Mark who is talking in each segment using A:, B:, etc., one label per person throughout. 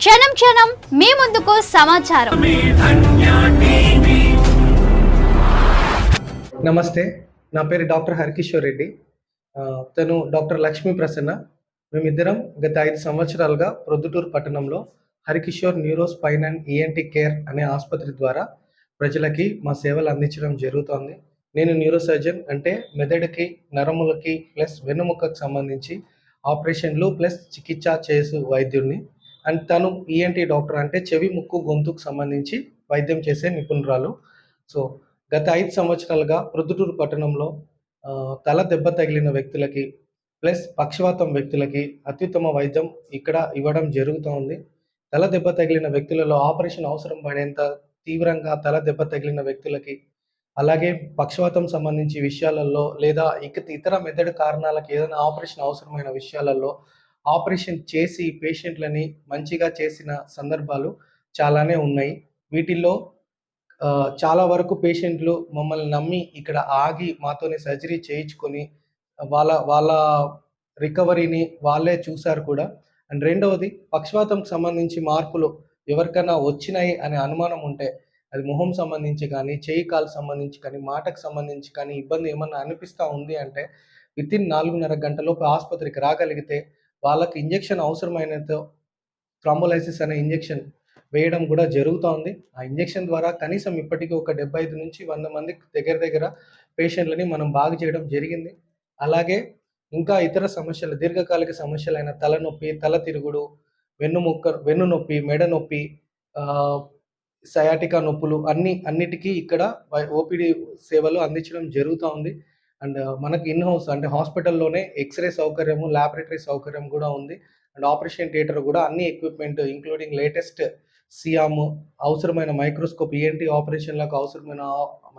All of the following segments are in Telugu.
A: క్షణం క్షణం మీ ముందుకు సమాచారం.
B: నమస్తే నా పేరు డాక్టర్ హరికిషోర్ రెడ్డి. తను డాక్టర్ లక్ష్మీ ప్రసన్న. మేమిద్దరం గత ఐదు సంవత్సరాలుగా ప్రొద్దుటూరు పట్టణంలో Harikishore neuro spine and ENT care అనే ఆసుపత్రి ద్వారా ప్రజలకి మా సేవలు అందించడం జరుగుతోంది. నేను న్యూరో సర్జన్ అంటే మెదడుకి నరములకి ప్లస్ వెన్నుముకకు సంబంధించి ఆపరేషన్లు ప్లస్ చికిత్స చేసు వైద్యుడిని. అండ్ తను ఈఎన్టీ డాక్టర్ అంటే చెవి ముక్కు గొంతుకు సంబంధించి వైద్యం చేసే నిపుణురాలు. సో గత ఐదు సంవత్సరాలుగా ప్రొద్దుటూరు పట్టణంలో తల దెబ్బ తగిలిన వ్యక్తులకి ప్లస్ పక్షవాతం వ్యక్తులకి అత్యుత్తమ వైద్యం ఇక్కడ ఇవ్వడం జరుగుతూ ఉంది. తల దెబ్బ తగిలిన వ్యక్తులలో ఆపరేషన్ అవసరం పడేంత తీవ్రంగా తల దెబ్బ తగిలిన వ్యక్తులకి అలాగే పక్షవాతం సంబంధించి విషయాలలో లేదా ఇక ఇతర మెదడు కారణాలకు ఏదైనా ఆపరేషన్ అవసరమైన విషయాలలో ఆపరేషన్ చేసి పేషెంట్లని మంచిగా చేసిన సందర్భాలు చాలానే ఉన్నాయి. వీటిల్లో చాలా వరకు పేషెంట్లు మమ్మల్ని నమ్మి ఇక్కడ ఆగి మాతోనే సర్జరీ చేయించుకొని వాళ్ళ వాళ్ళ రికవరీని వాళ్ళే చూశారు కూడా. అండ్ రెండవది పక్షవాతంకి సంబంధించి మార్పులు ఎవరికైనా వచ్చినాయి అనే అనుమానం ఉంటే అది మొహం సంబంధించి కానీ చేయి కాలు సంబంధించి కానీ మాటకు సంబంధించి కానీ ఇబ్బంది ఏమన్నా అనిపిస్తూ ఉంది అంటే వితిన్ నాలుగున్నర గంటలోపు ఆసుపత్రికి రాగలిగితే వాళ్ళకి ఇంజెక్షన్ అవసరమైనంత థ్రాంబోలైసిస్ అనే ఇంజెక్షన్ వేయడం కూడా జరుగుతోంది. ఆ ఇంజెక్షన్ ద్వారా కనీసం ఇప్పటికీ ఒక డెబ్బై ఐదు నుంచి వంద మంది దగ్గర దగ్గర పేషెంట్లని మనం బాగు చేయడం జరిగింది. అలాగే ఇంకా ఇతర సమస్యలు దీర్ఘకాలిక సమస్యలైన తలనొప్పి తల తిరుగుడు వెన్నుముక్క వెన్ను నొప్పి మెడ నొప్పి సయాటికా నొప్పులు అన్ని అన్నిటికీ ఇక్కడ ఓపీడీ సేవలు అందించడం జరుగుతూ ఉంది అండ్ మనకి ఇన్ హౌస్ అంటే హాస్పిటల్లోనే ఎక్స్రే సౌకర్యము ల్యాబొరేటరీ సౌకర్యం కూడా ఉంది. అండ్ ఆపరేషన్ థియేటర్ కూడా అన్ని equipment including latest C arm అవసరమైన మైక్రోస్కోప్ ఈఎన్టీ ఆపరేషన్లకు అవసరమైన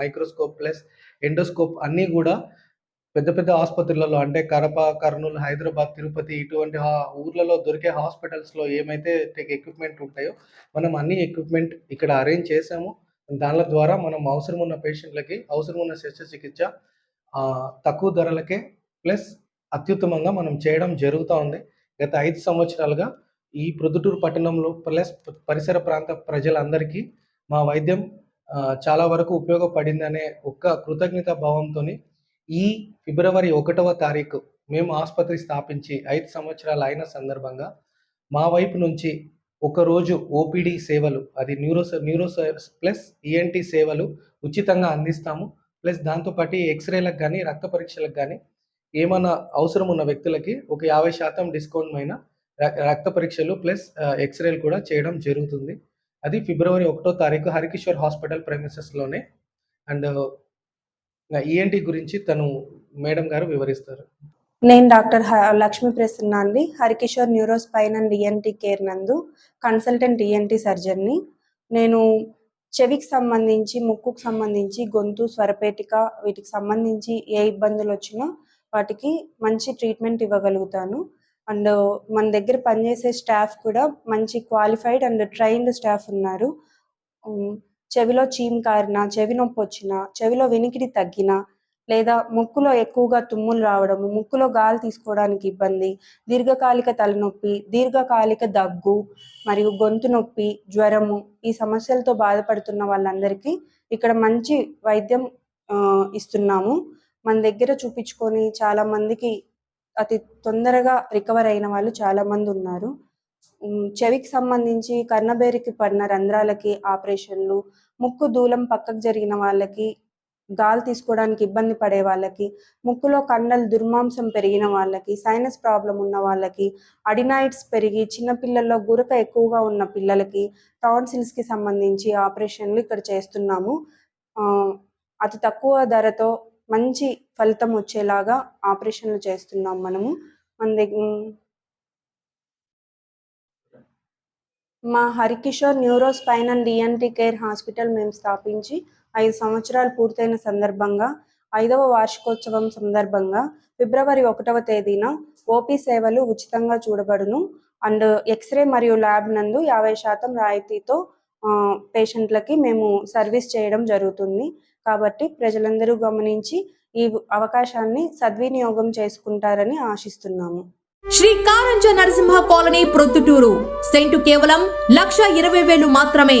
B: మైక్రోస్కోప్ ప్లస్ ఎండోస్కోప్ అన్నీ కూడా పెద్ద పెద్ద ఆసుపత్రులలో అంటే కడప కర్నూలు హైదరాబాద్ తిరుపతి ఇటువంటి ఊర్లలో దొరికే హాస్పిటల్స్లో ఏమైతే ఎక్విప్మెంట్ ఉంటాయో మనం అన్ని ఎక్విప్మెంట్ ఇక్కడ అరేంజ్ చేసాము. దానిల ద్వారా మనం అవసరం ఉన్న పేషెంట్లకి అవసరం ఉన్న శస్త్రచికిత్స తక్కువ ధరలకే ప్లస్ అత్యుత్తమంగా మనం చేయడం జరుగుతూ ఉంది. గత ఐదు సంవత్సరాలుగా ఈ ప్రొద్దుటూరు పట్టణంలో ప్లస్ పరిసర ప్రాంత ప్రజలందరికీ మా వైద్యం చాలా వరకు ఉపయోగపడిందనే ఒక్క కృతజ్ఞత భావంతో ఈ ఫిబ్రవరి ఒకటవ తారీఖు మేము ఆసుపత్రి స్థాపించి ఐదు సంవత్సరాలు అయిన సందర్భంగా మా వైపు నుంచి ఒక రోజు ఓపీడీ సేవలు అది న్యూరో న్యూరో ప్లస్ ఈఎన్టీ సేవలు ఉచితంగా అందిస్తాము. ప్లస్ దాంతోపాటు ఎక్స్రేలకు కానీ రక్త పరీక్షలకు కానీ ఏమైనా అవసరం ఉన్న వ్యక్తులకి ఒక యాభై శాతం డిస్కౌంట్ పైన రక్త పరీక్షలు ప్లస్ ఎక్స్రేలు కూడా చేయడం జరుగుతుంది. అది ఫిబ్రవరి ఒకటో తారీఖు హరికిషోర్ హాస్పిటల్ ప్రెమిసెస్లోనే అండ్ ఈఎన్టీ గురించి తను మేడం గారు వివరిస్తారు.
C: నేను డాక్టర్ హ- లక్ష్మీ ప్రసన్న అండి. Harikishore neuro spine and ENT care నందు కన్సల్టెంట్ ఈఎన్టీ సర్జన్ని. నేను చెవికి సంబంధించి ముక్కుకు సంబంధించి గొంతు స్వరపేటిక వీటికి సంబంధించి ఏ ఇబ్బందులు వచ్చినా వాటికి మంచి ట్రీట్మెంట్ ఇవ్వగలుగుతాను. అండ్ మన దగ్గర పనిచేసే స్టాఫ్ కూడా మంచి క్వాలిఫైడ్ అండ్ ట్రైన్డ్ స్టాఫ్ ఉన్నారు. చెవిలో చీమ్ కారినా చెవి నొప్పి వచ్చినా చెవిలో వినికిడి తగ్గినా లేదా ముక్కులో ఎక్కువగా తుమ్ములు రావడము ముక్కులో గాలి తీసుకోవడానికి ఇబ్బంది దీర్ఘకాలిక తలనొప్పి దీర్ఘకాలిక దగ్గు మరియు గొంతు నొప్పి జ్వరము ఈ సమస్యలతో బాధపడుతున్న వాళ్ళందరికీ ఇక్కడ మంచి వైద్యం ఇస్తున్నాము. మన దగ్గర చూపించుకొని చాలా మందికి అతి తొందరగా రికవర్ అయిన వాళ్ళు చాలా మంది ఉన్నారు. చెవికి సంబంధించి కర్ణబేరికి పడిన రంధ్రాలకి ఆపరేషన్లు ముక్కు దూలం పక్కకు జరిగిన వాళ్ళకి గాలి తీసుకోవడానికి ఇబ్బంది పడే వాళ్ళకి ముక్కులో కండలు దుర్మాంసం పెరిగిన వాళ్ళకి సైనస్ ప్రాబ్లం ఉన్న వాళ్ళకి అడినాయిడ్స్ పెరిగి చిన్నపిల్లల్లో గురక ఎక్కువగా ఉన్న పిల్లలకి టాన్సిల్స్కి సంబంధించి ఆపరేషన్లు ఇక్కడ చేస్తున్నాము. అతి తక్కువ ధరతో మంచి ఫలితం వచ్చేలాగా ఆపరేషన్లు చేస్తున్నాం మనము. మన దగ్గర మా Harikishore neuro spine and ENT care hospital మేము స్థాపించి ఐదు సంవత్సరాలు పూర్తయిన సందర్భంగా ఐదవ వార్షికోత్సవం సందర్భంగా ఫిబ్రవరి ఒకటవ తేదీన ఓపీ సేవలు ఉచితంగా చూడబడును. అండ్ ఎక్స్రే మరియు ల్యాబ్ నందు యాభై శాతం రాయితీతో పేషెంట్లకి మేము సర్వీస్ చేయడం జరుగుతుంది. కాబట్టి ప్రజలందరూ గమనించి ఈ అవకాశాన్ని సద్వినియోగం చేసుకుంటారని ఆశిస్తున్నాము.
D: శ్రీ కారంజ నరసింహ కాలనీ ప్రొద్దుటూరు. సెంటు కేవలం లక్ష ఇరవై వేలు మాత్రమే.